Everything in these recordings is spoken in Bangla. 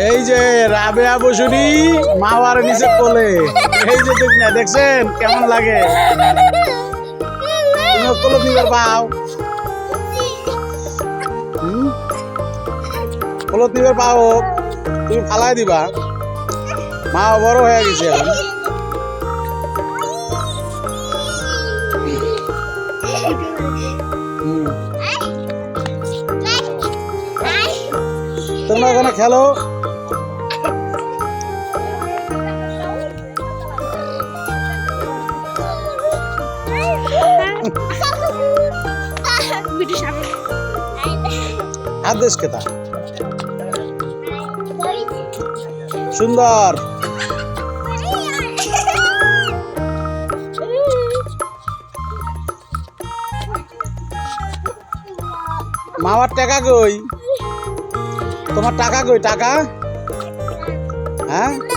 এই যে রাবেয়া বসুনি মাওয়ার নিচে কোলে। এই যে দেখ না দেখছেন? কেমন লাগে? তুমি কোলে নিবার পাও? হুম? কোলত নিবার পাও? তুমি ফালাই দিবা। মা বড় হয়ে গেছে এখন। তোমরা ওখানে খেলো? খেতা সুন্দর। মামার টাকা কই? তোমার টাকা কই টাকা? হ্যাঁ?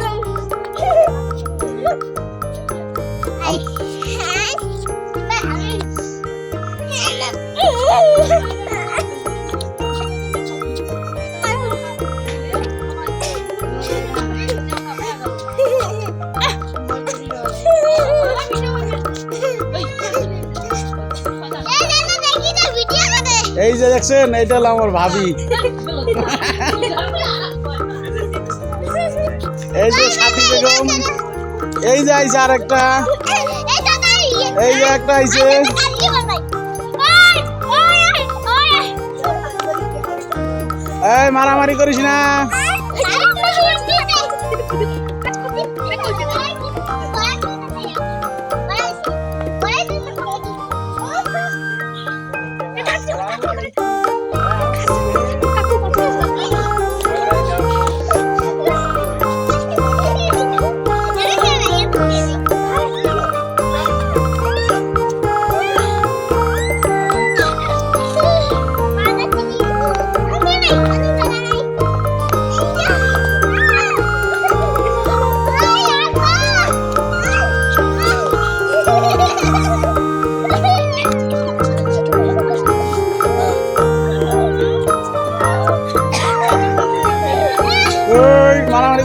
এই যে দেখছেন, এইটা হলো আমার ভাবি। এই যে সাথী বেগম, এই যে আইছে আর একটা এই যে একটা আইছে। এই মারামারি করিস না।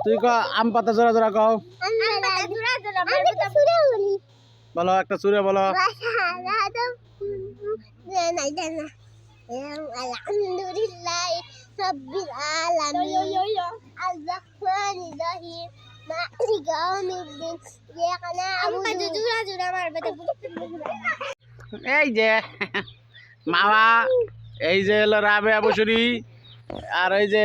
তুই ক আম পাতা জোড়া জোড়া কও। বলো। একটা সুরে বলো। আলহামদুলিল্লাহ রাব্বিল আলামিন আর-রাহমানির রহিম মালিক ইয়াউমিদ্দিন ইয়াকা না'বুদু এই যে মামা এই যে হলো রাবেয়া বসুরি আর এই যে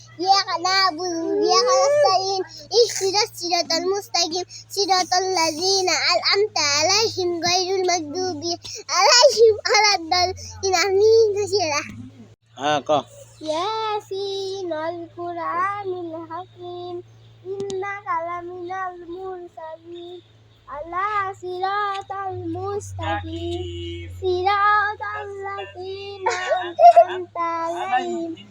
إياك نعبد وإياك نستعين اهدنا الصراط المستقيم صراط الذين أنعمت عليهم غير المغضوب عليهم ولا الضالين آمين كثيرا ياسين القرآن الحكيم إنك لمن المرسلين على صراط المستقيم صراط الذين أنعمت عليهم